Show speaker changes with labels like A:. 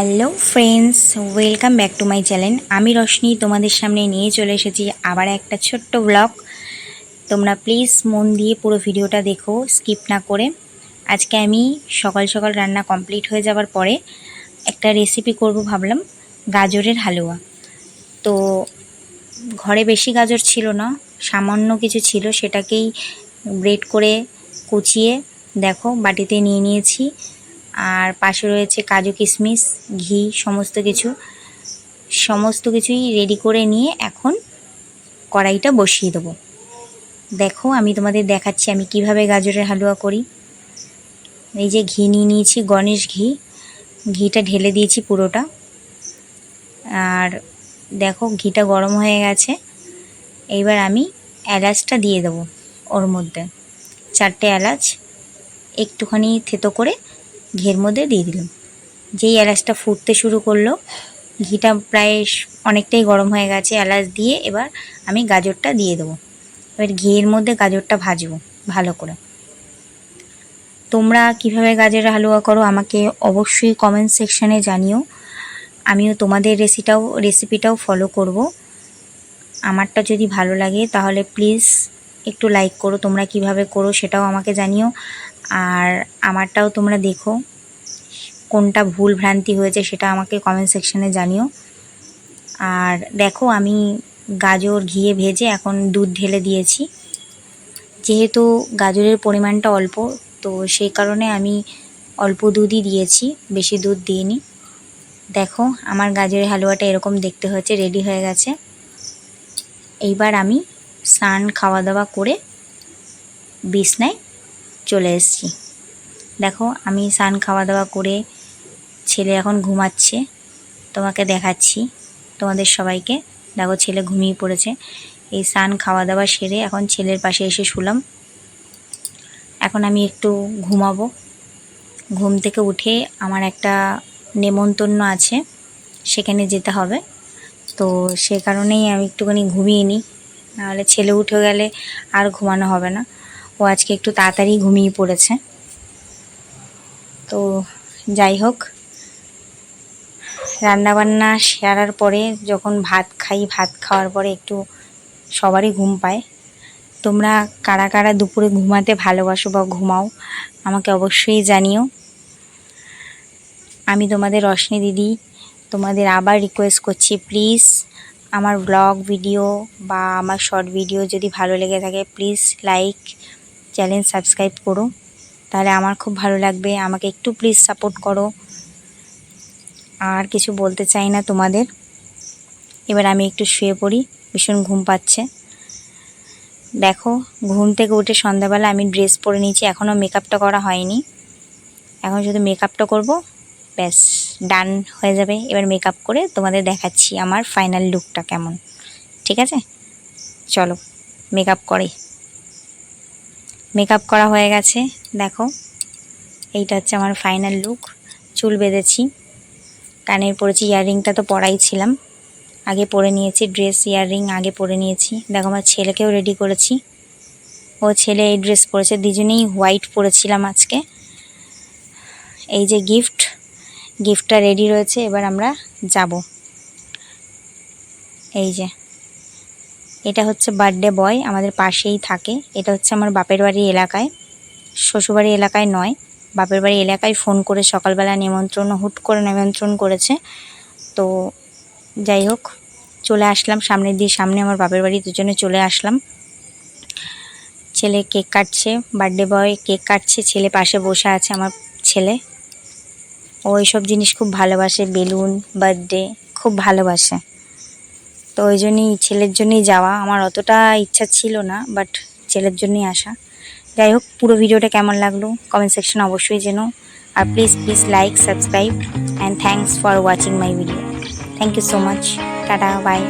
A: Hello friends welcome back to my channel আমি রশনি তোমাদের সামনে নিয়ে চলে এসেছি আবার একটা ছোট্ট ব্লগ তোমরা প্লিজ মন দিয়ে পুরো ভিডিওটা দেখো স্কিপ না করে। আজকে আমি সকাল সকাল রান্না কমপ্লিট হয়ে যাওয়ার পরে একটা রেসিপি করব ভাবলাম, গাজরের হালুয়া। তো ঘরে বেশি গাজর ছিল না, সামান্য কিছু ছিল, সেটাকেই ব্রেড করে কুচিয়ে দেখো, বাটিতে নিয়ে নিয়েছি। আর পাশে রয়েছে কাজু কিশমিশ ঘি, সমস্ত কিছু। সমস্ত কিছুই রেডি করে নিয়ে এখন কড়াইটা বসিয়ে দেবো। দেখো, আমি তোমাদের দেখাচ্ছি আমি কীভাবে গাজরের হালুয়া করি। এই যে ঘি নিয়ে নিয়েছি, গণেশ ঘি। ঘিটা ঢেলে দিয়েছি পুরোটা। আর দেখো, ঘিটা গরম হয়ে গেছে। এইবার আমি এলাচটা দিয়ে দেবো ওর মধ্যে। চারটে এলাচ, একটুখানি থেতো করে ঘির মধ্যে দিয়ে দিলাম। যেই এলাচটা ফুটতে শুরু করল, ঘিটা প্রায় অনেকটাই গরম হয়ে গেছে, এলাচ দিয়ে এবার আমি গাজরটা দিয়ে দেবো। এবার ঘিয়ের মধ্যে গাজরটা ভাজবো ভালো করে। তোমরা কীভাবে গাজরের হালুয়া করো আমাকে অবশ্যই কমেন্ট সেকশানে জানিও। আমিও তোমাদের রেসিটাও রেসিপিটাও ফলো করব। আমারটা যদি ভালো লাগে তাহলে প্লিজ একটু লাইক করো, তোমরা কীভাবে করো সেটাও আমাকে জানিও। আর আমারটাও তোমরা দেখো। কোনটা ভুল ভ্রান্তি হয়েছে সেটা আমাকে কমেন্ট সেকশানে জানিও। আর দেখো, আমি গাজর ঘিয়ে ভেজে এখন দুধ ঢেলে দিয়েছি। যেহেতু গাজরের পরিমাণটা অল্প, তো সেই কারণে আমি অল্প দুধই দিয়েছি, বেশি দুধ দিইনি। দেখো, আমার গাজরের হালুয়াটা এরকম দেখতে হয়েছে রেডি হয়ে গেছে। এইবার আমি স্নান খাওয়া দাওয়া করে বিছনায় চলে এসেছি। দেখো, আমি স্নান খাওয়া দাওয়া করে ছেলে এখন ঘুমাচ্ছে। তোমাকে দেখাচ্ছি। তোমাদের সবাইকে। দেখো, ছেলে ঘুমিয়ে পড়েছে। এই স্নান খাওয়া দাওয়া সেরে এখন ছেলের পাশে এসে শুলাম। এখন আমি একটু ঘুমাবো। ঘুম থেকে উঠে আমার একটা নেমন্তন্ন আছে, সেখানে যেতে হবে। তো সে কারণেই আমি একটুখানি ঘুমিয়ে নিই। নাহলে ছেলে উঠে গেলে আর ঘুমানো হবে না। ও আজকে একটু তাড়াতাড়ি ঘুমিয়ে পড়েছে। তো যাই হোক, রান্নাবান্না সারার পরে যখন ভাত খাই, ভাত খাওয়ার পরে একটু সবারই ঘুম পায়। তোমরা কারা কারা দুপুরে ঘুমাতে ভালোবাসো বা ঘুমাও, আমাকে অবশ্যই জানিও। আমি তোমাদের রশ্মি দিদি, তোমাদের আবার রিকোয়েস্ট করছি প্লিজ আমার ব্লগ ভিডিও বা আমার শর্ট ভিডিও যদি ভালো লেগে থাকে প্লিজ লাইক চ্যানেল সাবস্ক্রাইব করো। তাহলে আমার খুব ভালো লাগবে। আমাকে একটু প্লিজ সাপোর্ট করো। আর কিছু বলতে চাই না তোমাদের। এবার আমি একটু শুয়ে পড়ি। ভীষণ ঘুম পাচ্ছে। দেখো, ঘুম থেকে উঠে সন্ধ্যাবেলা আমি ড্রেস পরে নিয়েছি। এখনও মেকআপটা করা হয়নি। এখন শুধু মেকআপটা করব। ব্যাস ডান হয়ে যাবে। এবার মেকআপ করে তোমাদের দেখাচ্ছি আমার ফাইনাল লুকটা কেমন। ঠিক আছে? চলো মেকআপ করে মেকআপ করা হয়ে গেছে, দেখো। এইটা হচ্ছে আমার ফাইনাল লুক চুল বেঁধেছি। কানের পরেছি ইয়াররিংটা তো পরাই ছিলাম। আগে পরে নিয়েছি ড্রেস ইয়াররিং আগে পরে নিয়েছি। দেখো, আমার ছেলেকেও রেডি করেছি। ও ছেলে এই ড্রেস পরেছে। দুজনেই হোয়াইট পরেছিলাম আজকে। এই যে গিফট গিফটটা রেডি রয়েছে। এবার আমরা যাব। এই যে। এটা হচ্ছে বার্থডে বয়, আমাদের পাশেই থাকে। এটা হচ্ছে আমার বাপের বাড়ি এলাকায়। শ্বশুরবাড়ি এলাকায় নয়, বাপের বাড়ি এলাকায় ফোন করে সকালবেলা নিমন্ত্রণ, হুট করে নিমন্ত্রণ করেছে। তো যাই হোক, চলে আসলাম সামনের দিয়ে সামনে আমার বাপের বাড়ি, দুজনে চলে আসলাম। ছেলে কেক কাটছে, বার্থডে বয় কেক কাটছে, ছেলে পাশে বসে আছে আমার ছেলে। ও এইসব জিনিস খুব ভালোবাসে, বেলুন, বার্থডে, খুব ভালোবাসে। তো ওই জন্যই ছেলের জন্যই যাওয়া। আমার অতটা ইচ্ছা ছিল না বাট ছেলের জন্যই আসা। যাই হোক, পুরো ভিডিওটা কেমন লাগল কমেন্ট সেকশন অবশ্যই যেন আর please please like subscribe and thanks for watching my video thank you so much tata bye